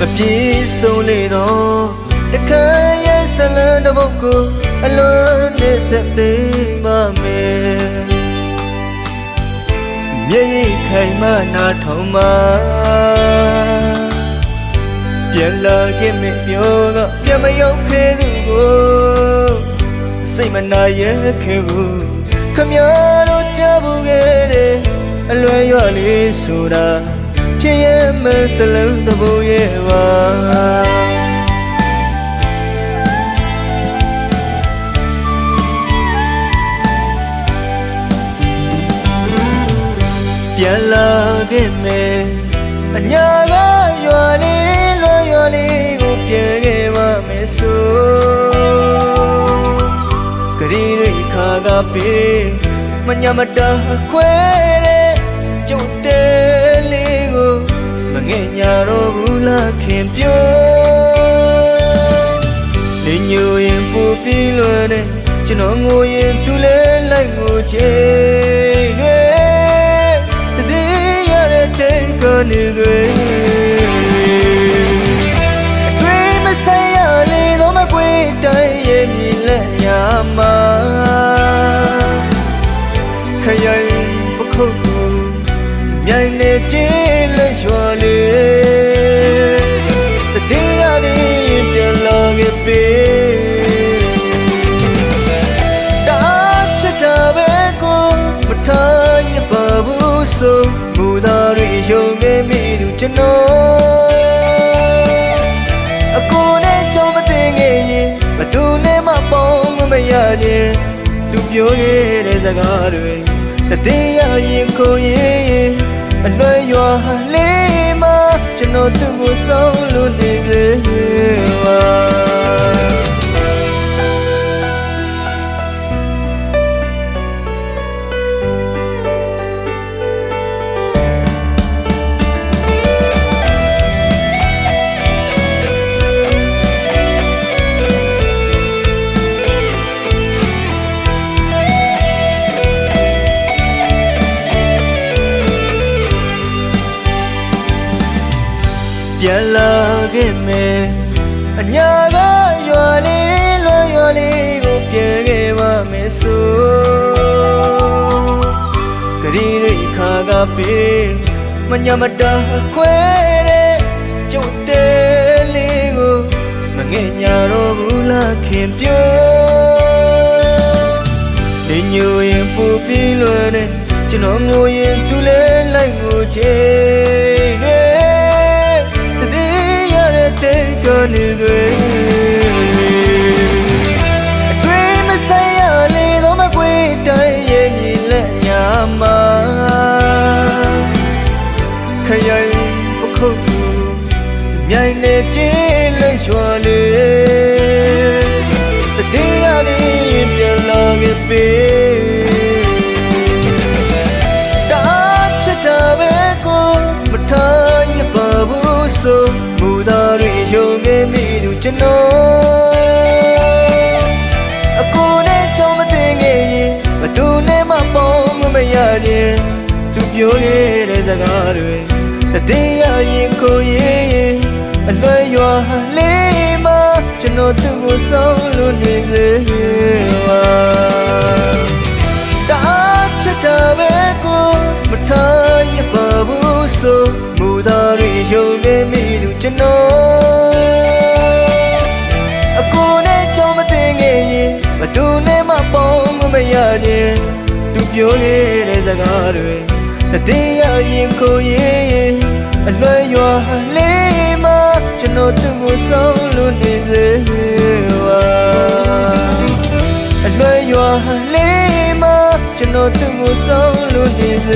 မပြေဆုံးလေတော့တခါရဲ့ဆလန်းတစ်ပုတ်ကိုအလွန်နဲ့ဆက်သိမ်းပါမယ်မျက်ရည်ခိုင်မှနာထောင်မှာပြန်လာခဲ့မေပြောကပြန်မရောက်ခဲ့သူကိုစိတ်မနာရဲ့ခဲ့ဘူးခမရတို့ကြားဘူးခဲ့တဲ့အလွယ်ရွလေးဆိုတာ ဖြစ်ရဲ့မစလုံးတဘိုးရဲ့ပါပြန်လာခဲ့မယ်အညာကရွာလေးလွရွာလေးကိုပြန်ခဲ့ပါမယ်ဆိုဂရီရိခါကပေးမညာမတာခွဲတဲ့ကျုပ်တဲလေးကို မငဲ့ညာတော့ဘူးလားခင်ပြောလင်းညိုရင်ပူပြီးလွယ်တဲ့ကျွန်တော်ငိုရင်သူလဲလိုက်ငိုချင်တွေတည်ရတဲ့တိတ်ကနေတွေအတွေ့မဆိုင်ရလေတော့မကွေတိုင်းရဲ့မြည်လက်ညာမှာ ကျွန်တော်အကိုနဲ့ကြောင့်မသိခဲ့ရင်ဘသူနဲ့မှပေါင်းမရခြင်းသူပြောခဲ့တဲ့စကားတွေတတိယရင်ကိုရင်အလွယ်ရွာလေးမှာကျွန်တော်သူ့ကိုဆုံးလို့နေ ပြန်လာခဲ့မယ်အညာကရွာလေးလွရွာလေးကိုပြန်ခဲ့ပါမယ်ဆိုဂရီရိခါကပေးမညာမတာခွဲတဲ့ကျုပ်တဲလေးကိုမငဲ့ညာတော့ဘူးလားခင်ပြောနေညိုရင်ပူပြီးလွယ်တဲ့ကျွန်တော်ငိုရင်သူလဲလိုက်ငိုချ နေတွေအတွေ့မဆိုင်ရလေတော့မကွေတိုင်းရဲ့မြည်လက်ညာမှာခရိုင်ပခုတ်ကူမြိုင်နေချင်းလက်ရွာလေတည်ရတဲ့ပြန်လာခဲ့ပေတာချစ်တာပဲကိုမထားရပါဘူးဆိုမူသားတွေယုံခဲ့မိသူကျွ န်တော်အကိုနဲ့ကြောင့်မသိခဲ့ရင်ဘသူနဲ့မှပေါင်းမရခြင်းသူပြောခဲ့တဲ့စကားတွေတည်ရရင်ကိုရင်အလွယ်ရွာလေးမှာကျွန်တော်သူ့ကိုဆုံးလို့နေစေပါတာချစ်တာပဲကိုမထားရပါဘူးဆိုမူသားတွေယုံခဲ့မိသူကျွန်တော် နဲ့မှပေါင်းမရခြင်းသူပြောခဲ့တဲ့စကားတွေတည်ရရင်ကိုရင်အလွယ်ရွာလေးမှာကျွန်တော်သူ့ကိုဆုံးလို့နေစေပါအလွယ်ရွာလေးမှာကျွန်တော်သူ့ကိုဆုံးလို့နေစေပါ